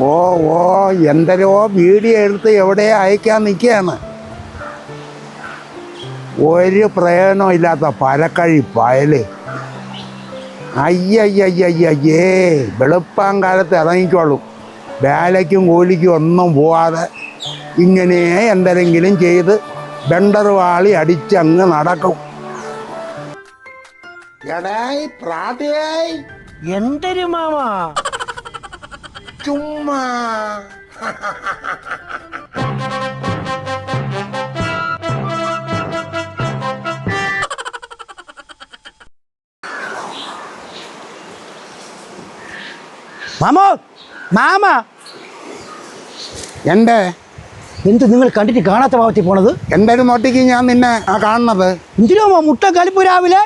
ഓ ഓ എന്തരോ video എടുത്ത് എവിടെ അയക്കാൻ നിൽക്കുകയാണ് ഒരു പ്രയോജനം ഇല്ലാത്ത പരക്കഴി പയൽ. അയ്യയ്യയ്യയ്യേ വെളുപ്പാൻ കാലത്ത് ഇറങ്ങിക്കോളും. വേലയ്ക്കും കൂലിക്കും ഒന്നും പോവാതെ ഇങ്ങനെ എന്തെങ്കിലും ചെയ്ത് ബെണ്ടർ വാളി അടിച്ചങ്ങ് നടക്കും. എടായി പ്രാതിയായി. എന്തൊരു മാമ? ചുമ്മാ. മാമോ മാമ. എന്റെ എന്ത് നിങ്ങൾ കണ്ടിട്ട് കാണാത്ത ഭാവത്തിൽ പോണത്? എന്തായാലും നോട്ടിക്ക് ഞാൻ നിന്നെ ആ കാണുന്നത്? എന്തിനോ മുട്ട കലിപ്പ് രാവിലെ?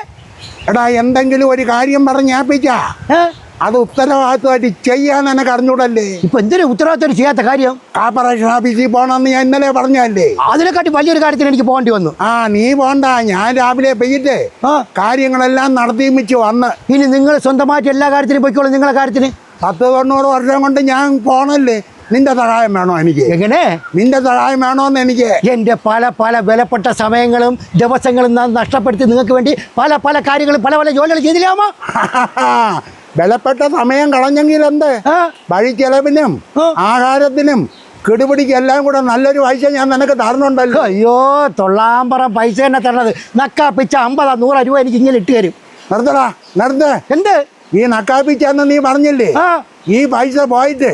എടാ എന്തെങ്കിലും ഒരു കാര്യം പറഞ്ഞ് ഏൽപ്പിച്ചാ ഏ? അത് ഉത്തരവാദിത്തമായിട്ട് ചെയ്യാൻ എനിക്ക് അറിഞ്ഞൂടല്ലേ ഇപ്പൊ എന്തിനാ ഉത്തരവാദിത്തം ചെയ്യാത്ത കാര്യം? കോർപ്പറേഷൻ ഓഫീസിൽ പോകണമെന്ന് ഞാൻ ഇന്നലെ പറഞ്ഞല്ലേ അതിനെക്കാട്ടി വലിയൊരു കാര്യത്തിന് എനിക്ക് പോകേണ്ടി വന്നു. ആ നീ പോണ്ട ഞാൻ രാവിലെ പെയ്യിട്ട്. കാര്യങ്ങളെല്ലാം നടത്തിമിച്ച് വന്ന്. ഇനി നിങ്ങൾ സ്വന്തമായിട്ട് എല്ലാ കാര്യത്തിനും പോയിക്കോളൂ നിങ്ങളെ കാര്യത്തിന്. പത്ത് തൊണ്ണൂറ് വർഷം കൊണ്ട് ഞാൻ പോണല്ലേ? നിന്റെ സഹായം വേണോ എനിക്ക്? എങ്ങനെ? നിന്റെ സഹായം വേണോന്ന് എനിക്ക്? എന്റെ പല പല വിലപ്പെട്ട സമയങ്ങളും ദിവസങ്ങളും നഷ്ടപ്പെടുത്തി നിങ്ങൾക്ക് വേണ്ടി പല പല കാര്യങ്ങളും പല പല ജോലികൾ ചെയ്തില്ലാമോ വിലപ്പെട്ട സമയം കളഞ്ഞെങ്കിൽ എന്ത് വഴി ചെലവിനും. ആഹാരത്തിനും കിടുപിടിക്ക് എല്ലാം കൂടെ നല്ലൊരു പൈസ ഞാൻ നിനക്ക് തരണുണ്ടല്ലോ. അയ്യോ തൊള്ളാമ്പറ പൈസ തന്നെ തരണത്. നക്കാ പിച്ച അമ്പതാ നൂറാ രൂപ എനിക്ക് ഇങ്ങനെ ഇട്ട് തരും. നിർത്തടാ നിർത്ത്. എന്ത്? ഈ നക്കാപ്പിച്ചെന്ന് നീ പറഞ്ഞില്ലേ? ഈ പൈസ പോയിട്ട്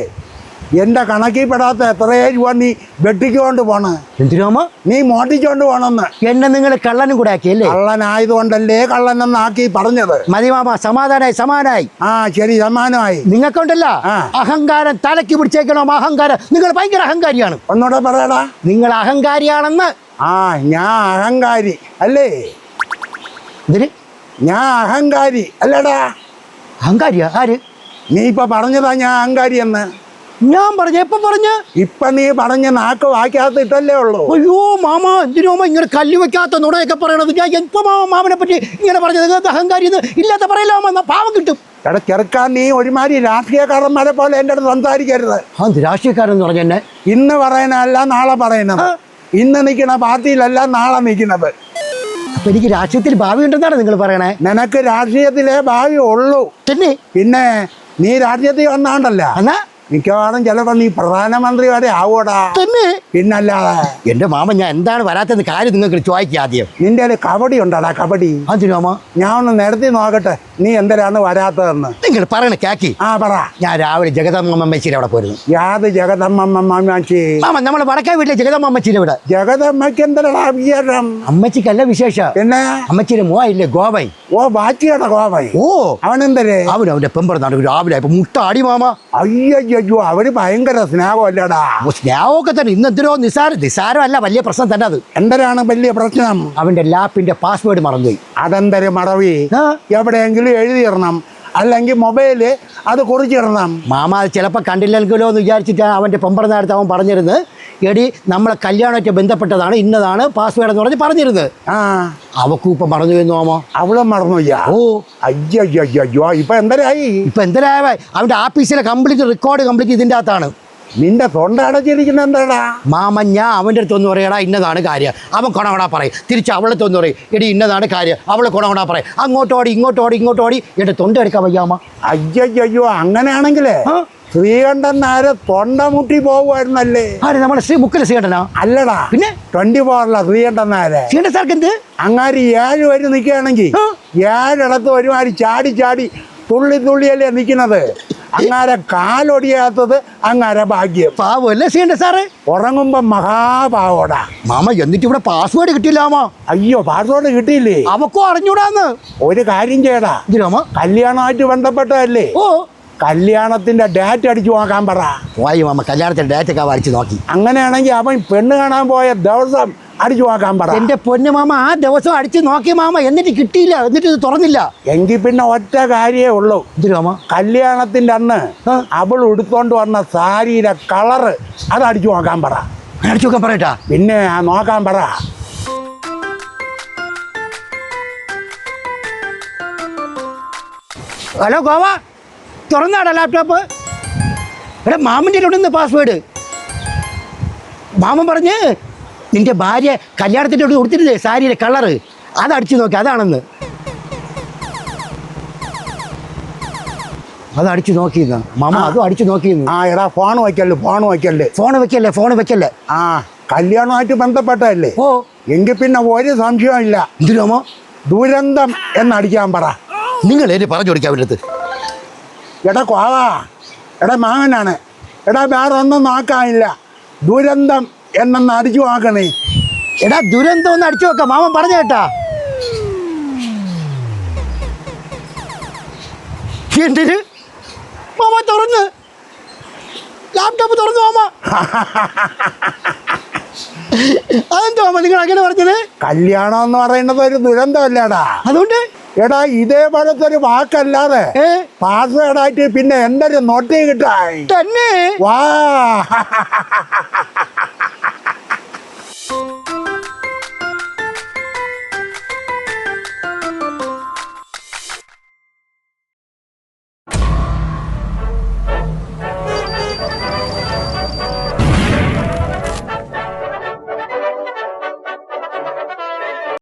എന്റെ കണക്കിൽ പെടാത്ത എത്രയേ രൂപ നീ വെട്ടിക്കൊണ്ട് പോണേ. എന്തിനാമോ നീ മോട്ടിച്ചോണ്ട് പോണെന്ന്. എന്നെ നിങ്ങൾ കള്ളനും കൂടെ ആക്കിയല്ലേ? കള്ളനായതുകൊണ്ടല്ലേ കള്ളനെന്നാക്കി പറഞ്ഞത്. മതി മാമ സമാധാനായി സമാനായി. ആ ശരി സമാനമായി. നിങ്ങൾക്കുണ്ടല്ല. അഹങ്കാരം തലക്ക് പിടിച്ചേക്കണോ? അഹങ്കാരം. നിങ്ങൾ ഭയങ്കര അഹങ്കാരിയാണ്. ഒന്നുകൂടെ പറയടാ. നിങ്ങൾ അഹങ്കാരിയാണെന്ന്. ആ ഞാൻ അഹങ്കാരി അല്ലേ? ഞാൻ അഹങ്കാരി അല്ലടാ. അഹങ്കാരിയാ? ആര്? നീ ഇപ്പൊ പറഞ്ഞതാ ഞാൻ അഹങ്കാരി എന്ന് ഞാൻ പറഞ്ഞ എപ്പം പറഞ്ഞ്? ഇപ്പൊ നീ പറഞ്ഞ നാക്ക് വാക്കാത്ത ഇട്ടല്ലേ ഉള്ളൂ. അയ്യോ മാമ എന്തിനോ ഇങ്ങനെ കല്ല് വെക്കാത്ത നുണയൊക്കെ പറയണത്? ഞാൻ എപ്പോ മാമ മാമനെ പറ്റി ഇങ്ങനെ പറഞ്ഞത് നിങ്ങൾക്ക് അഹങ്കാരി ഇല്ലാത്ത പറയല്ലോ മാമ? പാവം കിട്ടും. എടാ ചെറുക്കാൻ നീ ഒരുമാതിരി രാഷ്ട്രീയക്കാരന്മാരെ പോലെ എന്റെ അടുത്ത് സംസാരിക്കരുത്. അത് രാഷ്ട്രീയക്കാരൻ എന്ന് പറഞ്ഞ എന്നെ? ഇന്ന് പറയുന്നതല്ല നാളെ പറയുന്നത്. ഇന്ന് നിൽക്കുന്ന പാർട്ടിയിലല്ല നാളെ നിൽക്കുന്നത്. അപ്പൊ എനിക്ക് രാഷ്ട്രീയത്തിൽ ഭാവി ഉണ്ടെന്നാണ് നിങ്ങൾ പറയണേ? നിനക്ക് രാഷ്ട്രീയത്തിലെ ഭാവി ഉള്ളൂ. പിന്നെ പിന്നെ നീ രാഷ്ട്രീയത്തിൽ വന്നാണ്ടല്ല. എന്നാ? മിക്കവാറും ചിലപ്പോൾ നീ പ്രധാനമന്ത്രി വരെ ആവോടാ തന്നെ? പിന്നല്ലാതെ എന്റെ മാമ ഞാൻ എന്താണ് വരാത്തെന്ന് കാര്യം നിങ്ങൾക്ക് ചോദിക്കുക ആദ്യം. നിന്റെ ഒരു കബഡി ഉണ്ടടാ കബഡി. അതിന് മാമ? ഞാൻ ഒന്ന് നിരത്തി നോക്കട്ടെ നീ എന്തിനാണ് വരാത്തതെന്ന്. നിങ്ങൾ പറയണ കാക്കി. ആ പറ. ഞാൻ രാവിലെ ജഗദമ്മ അമ്മച്ചിരി അവിടെ പോയിരുന്നു. യാത് ജഗദമ്മമ്മമാച്ചി മാമ നമ്മൾ വടക്കേ വീട്ടിലെ ജഗദമ്മ അമ്മച്ചിരി ഇവിടെ? ജഗദമ്മയ്ക്ക് എന്തരടാ വിശേഷം? അമ്മച്ചിക്കല്ല വിശേഷ. പിന്നെ? അമ്മച്ചിരി മോയില്ലേ ഗോവൈ? ഓ ബാച്ചിയുടെ ഗോവൈ. ഓ. അവനെന്തരേ അവൻ അവന്റെ പെമ്പറന്നാണ് രാവിലെ ഇപ്പൊ മുട്ട അടി മാമ. അയ്യോ അവർ ഭയങ്കര സ്നേഹമല്ലടാ. ഓ, സ്നേഹമൊക്കെ തന്നെ. ഇന്ന് എന്തിനോ നിസാര നിസാരമല്ല വലിയ പ്രശ്നം തന്നെ അത്. എന്തരാണ് വലിയ പ്രശ്നം? അവന്റെ ലാപ്പിന്റെ പാസ്വേഡ് മറന്നുപോയി. അതെന്തര മറവി? ആ, എവിടെയെങ്കിലും എഴുതിയിടണം. അല്ലെങ്കിൽ മൊബൈൽ അത് കുറിച്ചിടണം. മാമ അത് ചിലപ്പോൾ കണ്ടില്ലെങ്കിലോ എന്ന് വിചാരിച്ചിട്ടാണ് അവന്റെ നേരത്തെ അവൻ പറഞ്ഞിരുന്നത്. എടി നമ്മളെ കല്യാണമൊക്കെ ബന്ധപ്പെട്ടതാണ് ഇന്നതാണ് പാസ്വേഡ് എന്ന് പറഞ്ഞ് പറഞ്ഞിരുന്നത്. ആ. അവക്കും ഇപ്പം മറന്നു എന്ന് ഓമോ അവളെ മറന്നു ഓ. അയ്യോ ഇപ്പൊ എന്തരായി? ഇപ്പൊ എന്തിനായ അവന്റെ ആഫീസിലെ കംപ്ലീറ്റ് റെക്കോർഡ് കംപ്ലീറ്റ് ഇതിന്റെ അകത്താണ്. നിന്റെ തൊണ്ട അടച്ചിരിക്കുന്ന എന്താടാ? മാമ ഞാൻ അവന്റെ അടുത്ത് ഒന്ന് പറയടാ ഇന്നതാണ് കാര്യം. അവൻ കൊണകൊണ പറയും. തിരിച്ച് അവളെ തൊന്ന് പറയും. എടി ഇന്നതാണ് കാര്യം. അവൾ കൊണകൊണ പറയും. അങ്ങോട്ടോടി ഇങ്ങോട്ടോടി ഇങ്ങോട്ടോടി. എന്റെ തൊണ്ട എടുക്കാൻ വയ്യാമ അയ്യോ അയ്യോ അങ്ങനെയാണെങ്കിലേ? ശ്രീകണ്ഠൻ നായര് തൊണ്ട മുട്ടി പോകുമായിരുന്നല്ലേ? ആര് നമ്മുടെ ശ്രീ മുക്കിലെ ശ്രീകണ്ഠനാ? അല്ലടാ പിന്നെ? ട്വന്റി ഫോറിലാ ശ്രീകണ്ഠൻ നായര്. ശ്രീകണ്ഠൻ സാർക്ക് എന്ത്? അങ്ങാരി ഏഴ് പേര് നിൽക്കുകയാണെങ്കിൽ? ഏഴിടത്ത് ഒരുമാതിരി ചാടി ചാടി തുള്ളി തുള്ളിയല്ലേ നിൽക്കുന്നത്? അങ്ങാരെ കാലൊടിയാത്തത് അങ്ങാരെ ഭാഗ്യം. പാവല്ലേ ശ്രീകണ്ഠ സാറ്? ഉറങ്ങുമ്പോ മഹാപാവോടാ. മാമ എന്നിട്ട് ഇവിടെ പാസ്വേഡ് കിട്ടിയില്ലാമോ? അയ്യോ പാസ്വേഡ് കിട്ടിയില്ലേ? അവക്കോ അറിഞ്ഞൂടാന്ന്? ഒരു കാര്യം ചെയ്യടാ. കല്യാണമായിട്ട് ബന്ധപ്പെട്ടതല്ലേ? ഓ. കല്യാണത്തിന്റെ ഡേറ്റ് അടിച്ചു നോക്കാൻ പറ. പോയി മാമ കല്യാണത്തിന്റെ ഡേറ്റ് ഒക്കെ വരച്ച് നോക്കി. അങ്ങനെയാണെങ്കിൽ അവൻ പെണ്ണ് കാണാൻ പോയ ദിവസം അടിച്ചു നോക്കാൻ പറ. എന്റെ പൊന്നു മാമ ആ ദിവസം അടിച്ചു നോക്കി മാമ എന്നിട്ട് കിട്ടിയില്ല എന്നിട്ട് ഇത് തുറന്നില്ല. എങ്കിൽ പിന്നെ ഒറ്റ കാര്യേ ഉള്ളൂ. മാമ? കല്യാണത്തിന്റെ അന്ന് അവൾ ഉടുത്തോണ്ട് വന്ന സാരിയുടെ കളറ് അത് അടിച്ചു നോക്കാൻ പറ. അടിച്ചു നോക്കാൻ പറയട്ടാ? പിന്നെ ആ നോക്കാൻ പറ. ഹലോ ഗോവ. തുറന്നാടാ ലാപ്ടോപ്പ് എടാ മാമന്റെ ഉണ്ടെന്ന് നിന്ന് പാസ്വേഡ് മാമൻ പറഞ്ഞ് നിന്റെ ഭാര്യ കല്യാണത്തിന്റെ അവിടെ കൊടുത്തിട്ടില്ലേ? സാരിയുടെ കളറ് അത് അടിച്ചു നോക്കി അതാണെന്ന്. അത് അടിച്ചു നോക്കിയെന്ന് മാമ അതും അടിച്ചു നോക്കിയിരുന്നു ആ എടാ ഫോൺ വയ്ക്കല്ലേ ഫോൺ വയ്ക്കല്ലേ. ഫോൺ വെക്കല്ലേ ഫോൺ വെക്കല്ലേ ആ കല്യാണമായിട്ട് ബന്ധപ്പെട്ടതല്ലേ. ഓ. എങ്കിൽ പിന്നെ ഒരു സംശയമില്ല എന്തിനാമോ ദുരന്തം എന്നടിക്കാൻ പറ. നിങ്ങൾ എന്നെ പറഞ്ഞു കൊടുക്കാൻ അവരടുത്ത് എടാ കോവാ എടാ മാമനാണ് എടാ വേറെ ഒന്നും നോക്കാനില്ല. ദുരന്തം എന്നൊന്ന് അടിച്ചു നോക്കണേ. എടാ ദുരന്തം ഒന്ന് അടിച്ചു നോക്കാം മാമൻ പറഞ്ഞു കേട്ടാ. എന്തിന്? മാമ തുറന്ന്. ലാപ്ടോപ്പ് തുറന്നു മാമ. അതെന്തോ മാമ നിങ്ങൾ അങ്ങനെ പറഞ്ഞത്? കല്യാണം എന്ന് പറയുന്നത് ഒരു ദുരന്തമല്ലേടാ. അതുകൊണ്ട്? എടാ ഇതേ പോലത്തെ ഒരു വാക്കല്ലാതെ പാസ്വേഡായിട്ട് പിന്നെ എന്തൊരു നോട്ടി കിട്ടായി തന്നെ? വാ.